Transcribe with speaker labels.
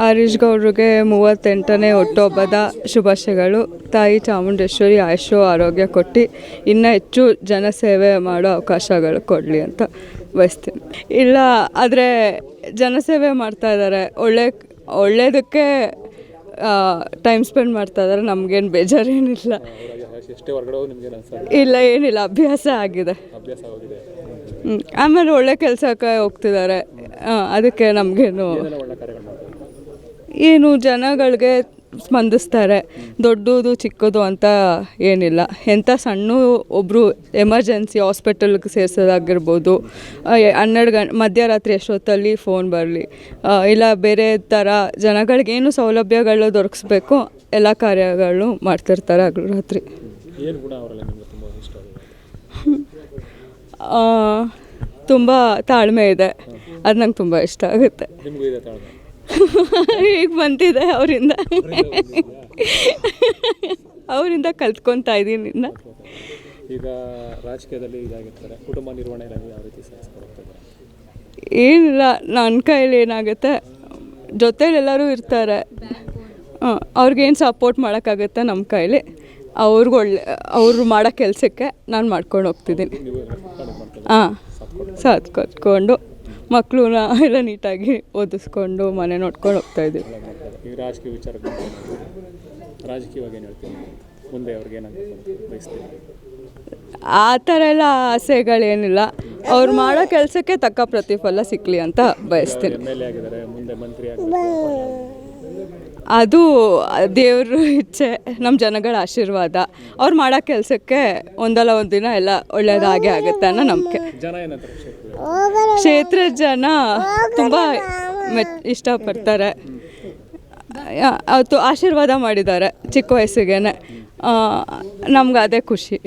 Speaker 1: ಹರೀಶ್ ಗೌಡ್ರಿಗೆ ಮೂವತ್ತೆಂಟನೇ ಹುಟ್ಟುಹಬ್ಬದ ಶುಭಾಶಯಗಳು. ತಾಯಿ ಚಾಮುಂಡೇಶ್ವರಿ ಆಯುಷು ಆರೋಗ್ಯ ಕೊಟ್ಟು, ಇನ್ನೂ ಹೆಚ್ಚು ಜನಸೇವೆ ಮಾಡೋ ಅವಕಾಶಗಳು ಕೊಡಲಿ ಅಂತ ಬಯಸ್ತೀನಿ. ಇಲ್ಲ, ಆದರೆ ಜನಸೇವೆ ಮಾಡ್ತಾ ಇದ್ದಾರೆ ಒಳ್ಳೆ ಒಳ್ಳೆಯದಕ್ಕೆ ಟೈಮ್ ಸ್ಪೆಂಡ್ ಮಾಡ್ತಾ ಇದ್ದಾರೆ ನಮಗೇನು ಬೇಜಾರೇನಿಲ್ಲ. ಇಲ್ಲ, ಏನಿಲ್ಲ. ಅಭ್ಯಾಸ ಆಗಿದೆ. ಆಮೇಲೆ ಒಳ್ಳೆ ಕೆಲಸಕ್ಕೆ ಹೋಗ್ತಿದ್ದಾರೆ ಅದಕ್ಕೆ ನಮಗೇನು
Speaker 2: ಏನೆಲ್ಲ ಒಳ್ಳೆ ಕಾರ್ಯಗಳು ಮಾಡ್ತಾರೆ
Speaker 1: ಏನು ಜನಗಳಿಗೆ ಸ್ಪಂದಿಸ್ತಾರೆ ದೊಡ್ಡದು ಚಿಕ್ಕದು ಅಂತ ಏನಿಲ್ಲ. ಎಂಥ ಸಣ್ಣ ಒಬ್ಬರು ಎಮರ್ಜೆನ್ಸಿ ಹಾಸ್ಪಿಟಲ್ಗೆ ಸೇರಿಸೋದಾಗಿರ್ಬೋದು ಹನ್ನೆರಡು ಗಂಟೆ ಮಧ್ಯರಾತ್ರಿ ಎಷ್ಟೊತ್ತಲ್ಲಿ ಫೋನ್ ಬರಲಿ ಇಲ್ಲ ಬೇರೆ ಥರ ಜನಗಳಿಗೇನು ಸೌಲಭ್ಯಗಳು ದೊರಕಿಸ್ಬೇಕು ಎಲ್ಲ ಕಾರ್ಯಗಳು ಮಾಡ್ತಿರ್ತಾರೆ ಹಗಲು ರಾತ್ರಿ
Speaker 2: ತುಂಬ
Speaker 1: ತಾಳ್ಮೆ ಇದೆ. ಅದು ನಂಗೆ ತುಂಬ ಇಷ್ಟ ಆಗುತ್ತೆ. ಈಗ ಬಂದಿದೆ ಅವರಿಂದ? ಅವರಿಂದ ಕಲ್ತ್ಕೊತಾ ಇದ್ದೀನಿ ಇನ್ನು.
Speaker 2: ಈಗ ರಾಜಕೀಯದಲ್ಲಿ ಇದಾಗಿರ್ತಾರೆ. ಕುಟುಂಬ ನಿರ್ವಹಣೆ ಯಾವ ರೀತಿ
Speaker 1: ಏನಿಲ್ಲ ನನ್ನ ಕೈಯಲ್ಲಿ ಏನಾಗುತ್ತೆ? ಜೊತೇಲಿ ಎಲ್ಲರೂ ಇರ್ತಾರೆ. ಹಾಂ ಅವ್ರಿಗೇನು ಸಪೋರ್ಟ್ ಮಾಡೋಕ್ಕಾಗುತ್ತೆ ನಮ್ಮ ಕೈಲಿ. ಅವ್ರಿಗೆ ಒಳ್ಳೆ ಅವರು ಮಾಡೋ ಕೆಲಸಕ್ಕೆ ನಾನು ಮಾಡ್ಕೊಂಡು ಹೋಗ್ತಿದ್ದೀನಿ. ಹಾಂ ಸಾಥ್ ಕೊಟ್ಕೊಂಡು ಮಕ್ಕಳನ್ನ ಎಲ್ಲ ನೀಟಾಗಿ ಓದಿಸ್ಕೊಂಡು ಮನೆ ನೋಡ್ಕೊಂಡು ಹೋಗ್ತಾಯಿದ್ದೀವಿ
Speaker 2: ಈಗ ರಾಜಕೀಯ ವಿಚಾರಕ್ಕೆ ಬಂದ್ರೆ ರಾಜಕೀಯವಾಗಿ ಏನು ಹೇಳ್ತೀನಿ ಮುಂದೆ ಅವ್ರಿಗೆ ಏನಾಗಬೇಕು ಅಂತ ಬಯಸ್ತೀನಿ
Speaker 1: ಆ ಥರ ಎಲ್ಲ ಆಸೆಗಳೇನಿಲ್ಲ ಅವ್ರು ಮಾಡೋ ಕೆಲಸಕ್ಕೆ ತಕ್ಕ ಪ್ರತಿಫಲ ಸಿಕ್ಕಲಿ ಅಂತ ಬಯಸ್ತೀನಿ.
Speaker 2: ಎಂ ಎಲ್ ಎ ಆಗಿದ್ದಾರೆ ಮುಂದೆ ಮಂತ್ರಿ ಆಗಬೇಕು
Speaker 1: ಅದು ದೇವರ ಇಚ್ಛೆ ನಮ್ಮ ಜನಗಳ ಆಶೀರ್ವಾದ. ಅವ್ರು ಮಾಡೋ ಕೆಲಸಕ್ಕೆ ಒಂದಲ್ಲ ಒಂದು ದಿನ ಎಲ್ಲ ಒಳ್ಳೆಯದಾಗಿ ಆಗುತ್ತೆ ಅನ್ನೋ ನಂಬಿಕೆ. ಕ್ಷೇತ್ರದ ಜನ ತುಂಬ ಮೆಚ್ ಇಷ್ಟಪಡ್ತಾರೆ. ಅವತ್ತು ಆಶೀರ್ವಾದ ಮಾಡಿದ್ದಾರೆ ಚಿಕ್ಕ ವಯಸ್ಸಿಗೆ ನಮ್ಗೆ ಅದೇ ಖುಷಿ.